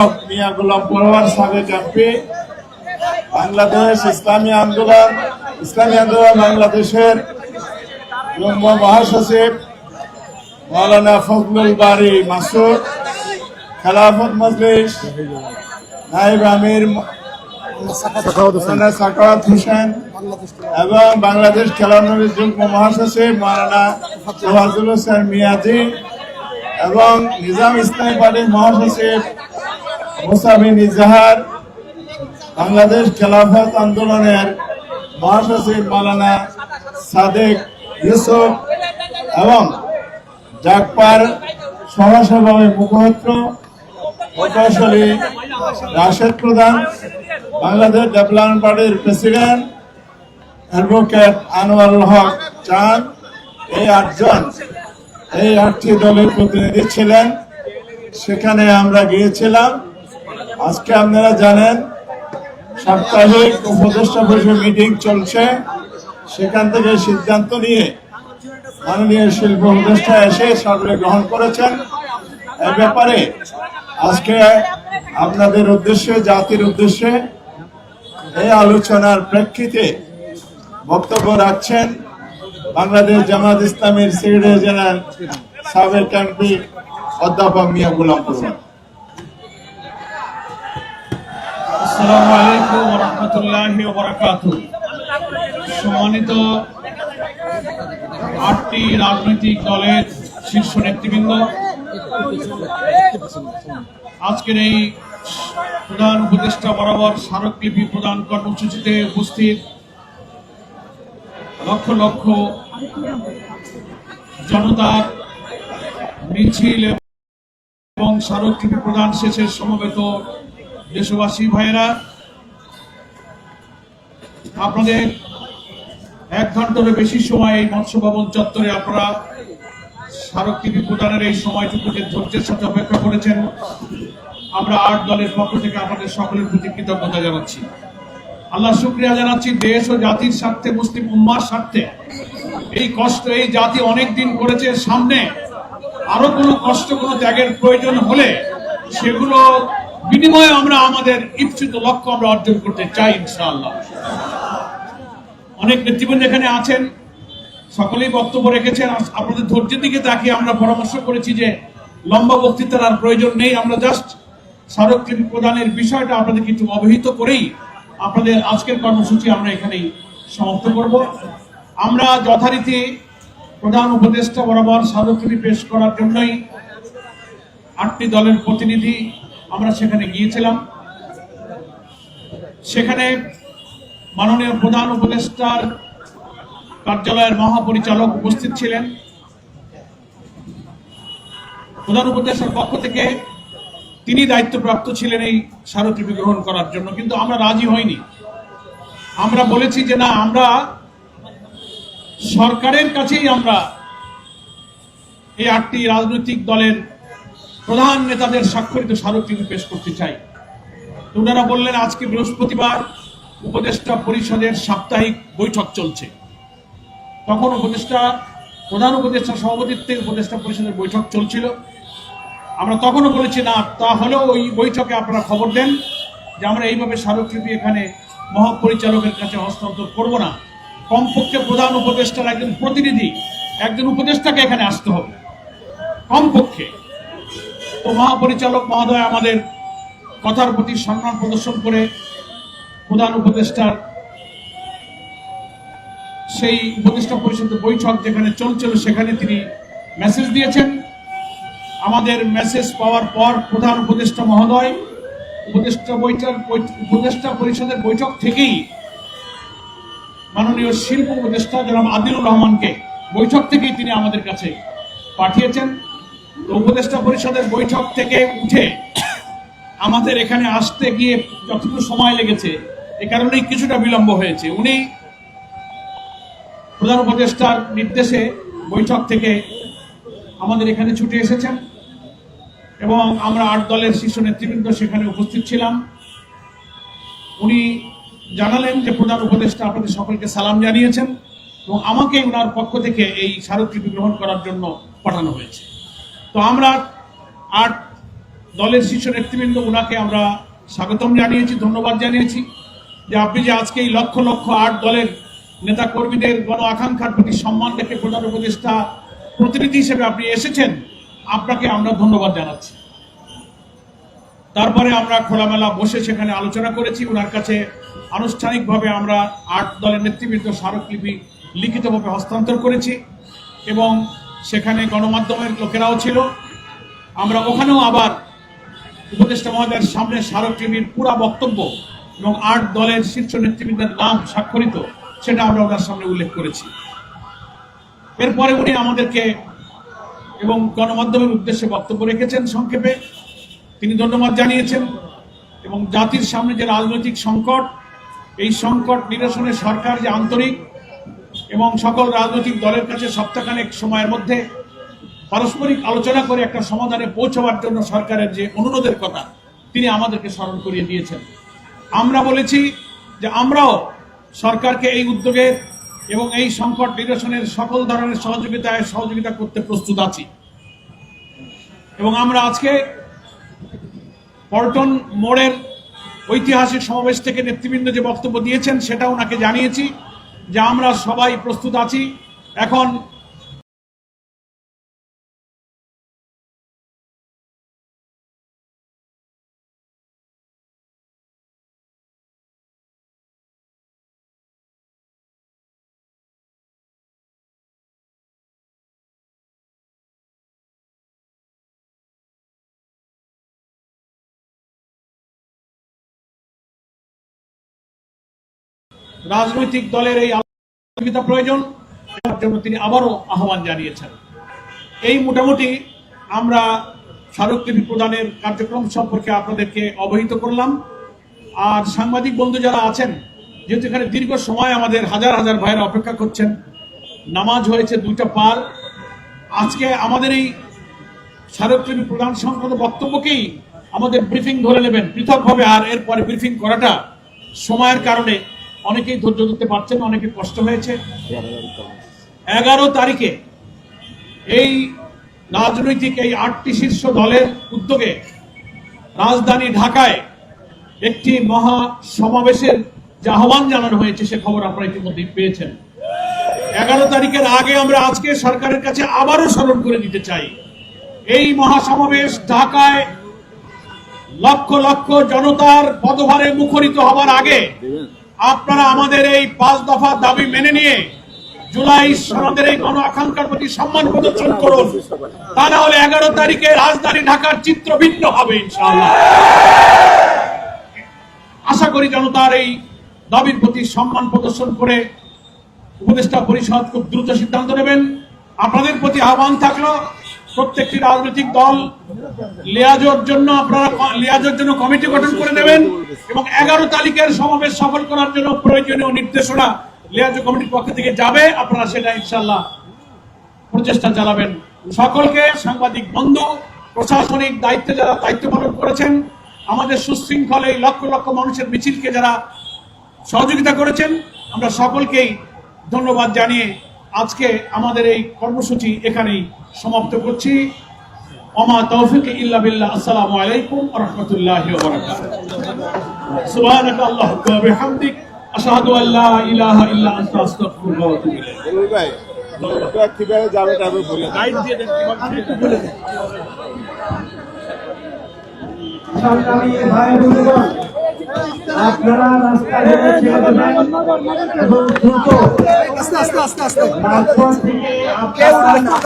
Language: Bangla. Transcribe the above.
মিয়া গোলাম পরোয়ার সাবেক এমপি, বাংলাদেশ ইসলামী আন্দোলন ইসলামী আন্দোলন বাংলাদেশের মহাসচিব মৌলানা ফজলুল বাড়ি মাসুদ, খেলাফত মজলিস নাইব আমির সাকাওয়াত হোসেন এবং বাংলাদেশ খেলাধুলার যুগ্ম মহাসচিব মৌলানা ফজলুল হোসেন মিয়াজি এবং নিজাম ইসলামী পার্টির মহাসচিব মোসাবিন ইজাহার বাংলাদেশ খেলাফত আন্দোলনের মহাসচিব মালানা সাদেক ইউসুফ এবং জাগপার সহসভাপতি মুখপাত্র প্রকৌশলী রাশেদ প্রধান, বাংলাদেশ ডেভেলপমেন্ট পার্টির প্রেসিডেন্ট অ্যাডভোকেট আনোয়ারুল হক চাঁদ এই আটজন, এই আটটি দলের প্রতিনিধি ছিলেন। সেখানে আমরা গিয়েছিলাম। আজকে আপনারা জানেন, সাপ্তাহিক উপদেষ্টা পরিষদ মিটিং চলছে। সেখান থেকে সিদ্ধান্ত নিয়ে মাননীয় শিল্প উপদেষ্টা এসে সরকারে গ্রহণ করেছেন। এ ব্যাপারে আজকে আপনাদের উদ্দেশ্যে, জাতির উদ্দেশ্যে এই আলোচনার প্রেক্ষিতে বক্তব্য রাখছেন বাংলাদেশ জামাত ইসলামের সেক্রেটারি জেনারেল সাবেক এমপি অধ্যাপক মিয়া গোলাম পরোয়ার আসসালামু আলাইকুম রাহমাতুল্লাহি সম্মানিত আটটি রাজনৈতিক দলের শীর্ষ নেতৃবৃন্দ, আজকের এই প্রধান উপদেষ্টা বরাবর স্মারকলিপি প্রদান কর্মসূচিতে উপস্থিত লক্ষ লক্ষ জনতার মিছিল এবং স্মারকলিপি প্রদান শেষে সমবেত দেশবাসী ভাইয়েরা, আপনাদের এক ঘন্টারও বেশি সময় এই মৎস্য ভবন চত্বরে আপনারা স্মারকলিপি প্রদানের এই সময়টুকুকে ধৈর্যের সাথে অপেক্ষা করেছেন। আমরা আট দলের পক্ষ থেকে আপনাদের সকলের প্রতি কৃতজ্ঞতা জানাচ্ছি। আল্লাহ শুক্রিয়া জানাচ্ছি দেশ ও জাতির স্বার্থে, মুসলিম উম্মার স্বার্থে। এই কষ্ট এই জাতি অনেক দিন করেছে, সামনে আরও কোনো কষ্ট, কোনো ত্যাগের প্রয়োজন হলে সেগুলো বিনিময়ে আমরা আমাদের ইচ্ছিত লক্ষ্য আমরা অর্জন করতে চাই, ইনশাআল্লাহ। অনেক নেতৃবৃন্দ এখানে আছেন, সকলেই বক্তব্য রেখেছেন। আপনাদের ধৈর্যের দিকে তাকিয়ে আমরা পরামর্শ করেছি যে লম্বা বক্তৃতার আর প্রয়োজন নেই। আমরা জাস্ট স্মারকলিপি প্রদানের বিষয়টা আপনাদের একটু অবহিত করেই আপনাদের আজকের কর্মসূচি আমরা এখানেই সমাপ্ত করব। আমরা যথারীতি প্রধান উপদেষ্টা বরাবর স্মারকলিপি পেশ করার জন্যই আটটি দলের প্রতিনিধি আমরা সেখানে গিয়েছিলাম। সেখানে মাননীয় প্রধান উপদেষ্টার কার্যালয়ের মহাপরিচালক উপস্থিত ছিলেন। প্রধান উপদেষ্টার পক্ষ থেকে তিনি দায়িত্বপ্রাপ্ত ছিলেন এই স্মারকলিপি গ্রহণ করার জন্য, কিন্তু আমরা রাজি হইনি। আমরা বলেছি যে না, আমরা সরকারের কাছেই আমরা এই আটটি রাজনৈতিক দলের প্রধান নেতাদের স্বাক্ষরিত স্মারকলিপি পেশ করতে চাই। ওনারা বললেন, আজকে বৃহস্পতিবার উপদেষ্টা পরিষদের সাপ্তাহিক বৈঠক চলছে। তখন উপদেষ্টা, প্রধান উপদেষ্টা সভাপতিত্বে উপদেষ্টা পরিষদের বৈঠক চলছিল। আমরা তখনও বলেছি, না তাহলেও ওই বৈঠকে আপনারা খবর দেন যে আমরা এইভাবে স্মারকলিপি এখানে মহাপরিচালকের কাছে হস্তান্তর করব না। কমপক্ষে প্রধান উপদেষ্টার একজন প্রতিনিধি, একজন উপদেষ্টাকে এখানে আসতে হবে। কমপক্ষে। তো মহাপরিচালক মহোদয় আমাদের কথার প্রতি সম্মান প্রদর্শন করে প্রধান উপদেষ্টার সেই উপদেষ্টা পরিষদের বৈঠক যেখানে চলছিল, সেখানে তিনি মেসেজ দিয়েছেন। আমাদের মেসেজ পাওয়ার পর প্রধান উপদেষ্টা মহোদয়, উপদেষ্টা বৈঠক, উপদেষ্টা পরিষদের বৈঠক থেকেই মাননীয় শিল্প উপদেষ্টা জনাব আদিলুর রহমানকে বৈঠক থেকেই তিনি আমাদের কাছে পাঠিয়েছেন। উপদেষ্টা পরিষদের বৈঠক থেকে উঠে আমাদের এখানে আসতে গিয়ে যতটুকু সময় লেগেছে, এ কারণেই কিছুটা বিলম্ব হয়েছে। উনি প্রধান উপদেষ্টার নির্দেশে বৈঠক থেকে আমাদের এখানে ছুটে এসেছেন এবং আমরা আট দলের শীর্ষ নেতৃবৃন্দ সেখানে উপস্থিত ছিলাম। উনি জানালেন যে প্রধান উপদেষ্টা আপনাদের সকলকে সালাম জানিয়েছেন এবং আমাকে ওনার পক্ষ থেকে এই স্মারকলিপি গ্রহণ করার জন্য পাঠানো হয়েছে। তো আমরা আট দলের শীর্ষ নেতৃবৃন্দ ওনাকে আমরা স্বাগতম জানিয়েছি, ধন্যবাদ জানিয়েছি যে আপনি যে আজকে এই লক্ষ লক্ষ আট দলের নেতা কর্মীদের গণ আকাঙ্ক্ষার প্রতি সম্মান রেখে প্রধান উপদেষ্টা প্রতিনিধি হিসেবে আপনি এসেছেন, আপনাকে আমরা ধন্যবাদ জানাচ্ছি। তারপরে আমরা খোলামেলা বসে সেখানে আলোচনা করেছি ওনার কাছে আনুষ্ঠানিকভাবে আমরা আট দলের নেতৃবৃন্দ স্মারকলিপি লিখিতভাবে হস্তান্তর করেছি এবং সেখানে গণমাধ্যমের লোকেরাও ছিল। আমরা ওখানেও আবার উপদেষ্টা মহোদয়ের সামনে স্মারকলিপির পুরা বক্তব্য এবং আট দলের শীর্ষ নেতৃবৃন্দের নাম স্বাক্ষরিত, সেটা আমরা ওনার সামনে উল্লেখ করেছি। এরপরে উনি আমাদেরকে এবং গণমাধ্যমের উদ্দেশ্যে বক্তব্য রেখেছেন সংক্ষেপে। তিনি ধন্যবাদ জানিয়েছেন এবং জাতির সামনে যে রাজনৈতিক সংকট, এই সংকট নিরসনে সরকার যে আন্তরিক এবং সকল রাজনৈতিক দলের কাছে সপ্তাহখানেক সময়ের মধ্যে পারস্পরিক আলোচনা করে একটা সমাধানে পৌঁছাবার জন্য সরকারের যে অনুরোধের কথা, তিনি আমাদেরকে স্মরণ করিয়ে দিয়েছেন। আমরা বলেছি যে আমরাও সরকারকে এই উদ্যোগের এবং এই সংকট নিরসনের সকল ধরনের সহযোগিতায় সহযোগিতা করতে প্রস্তুত আছি। এবং আমরা আজকে পল্টন মোড়ের ঐতিহাসিক সমাবেশ থেকে নেতৃবৃন্দ যে বক্তব্য দিয়েছেন সেটা ওনাকে জানিয়েছি। যে আমরা সবাই প্রস্তুত আছি। এখন রাজনৈতিক দলের এই আলোচনা প্রয়োজন জন্য তিনি আবারও আহ্বান জানিয়েছেন। এই মোটামুটি আমরা স্মারকলিপি প্রদানের কার্যক্রম সম্পর্কে আপনাদেরকে অবহিত করলাম। আর সাংবাদিক বন্ধু যারা আছেন, যেহেতু এখানে দীর্ঘ সময় আমাদের হাজার হাজার ভাইয়েরা অপেক্ষা করছেন, নামাজ হয়েছে দুইটা পার। আজকে আমাদের এই স্মারকলিপি প্রদান সংক্রান্ত বক্তব্যকেই আমাদের ব্রিফিং ধরে নেবেন। পৃথকভাবে আর এরপরে ব্রিফিং করাটা সময়ের কারণে অনেকেই ধৈর্য ধরতে পারছেন, অনেকে কষ্ট হয়েছে। এগারো তারিখে এই রাজনৈতিক এই আটটি শীর্ষ দলের উদ্যোগে রাজধানী ঢাকায় একটি মহা সমাবেশের যে আহ্বান জানানো হয়েছে, সে খবর আপনারা ইতিমধ্যেই পেয়েছেন। এগারো তারিখের আগে আমরা আজকে সরকারের কাছে আবারও স্মরণ করে দিতে চাই। এই মহাসমাবেশ ঢাকায় লক্ষ লক্ষ জনতার পদভারে মুখরিত হবার আগে আপনারা আমাদের এই পাঁচ দফা দাবি মেনে নিয়ে জুলাই সনদের এই গণ আকাঙ্ক্ষার প্রতি সম্মান প্রদর্শন করুন। তা না হলে এগারো তারিখে রাজধানী ঢাকার চিত্র ভিন্ন হবে ইনশাআল্লাহ। আশা করি জনতার এই দাবির প্রতি সম্মান প্রদর্শন করে উপদেষ্টা পরিষদ খুব দ্রুত সিদ্ধান্ত নেবেন। আপনাদের প্রতি আহ্বান থাকল প্রত্যেকটি রাজনৈতিক দল লিয়াজোর জন্য আপনারা লিয়াজোর জন্য কমিটি গঠন করে নেবেন এবং এগারো তারিখের সমাবেশ সফল করার জন্য প্রয়োজনীয় নির্দেশনা লিয়াজো কমিটির পক্ষ থেকে যাবে। আপনারা সেটা ইনশাল্লাহ প্রচেষ্টা চালাবেন। সকলকে সাংবাদিক বন্ধু, প্রশাসনিক দায়িত্বে যারা দায়িত্ব পালন করেছেন, আমাদের সুশৃঙ্খল এই লক্ষ লক্ষ মানুষের মিছিলকে যারা সহযোগিতা করেছেন, আমরা সকলকেই ধন্যবাদ জানিয়ে আজকে আমাদের এই কর্মসূচি এখানেই সমাপ্ত করছি। ওমা তৌফিক ইল্লা বিল্লাহ। আসসালামু আলাইকুম ওয়া রাহমাতুল্লাহি ওয়া বারাকাতুহু। সুবহানাকা আল্লাহুম্মা ওয়া বিহামদিক। আশহাদু আল্লা ইলাহা ইল্লা আনতা আস্তাগফিরুকা ওয়া আতুবু ইলাইক। রবি ভাই কীভাবে যাবে বলি গাইড দিয়ে দেন কীভাবে সংগ্রামী ভাই বন্ধুগণ আপনারা রাস্তায় এবং দ্রুত রাজপথ থেকে আপনারা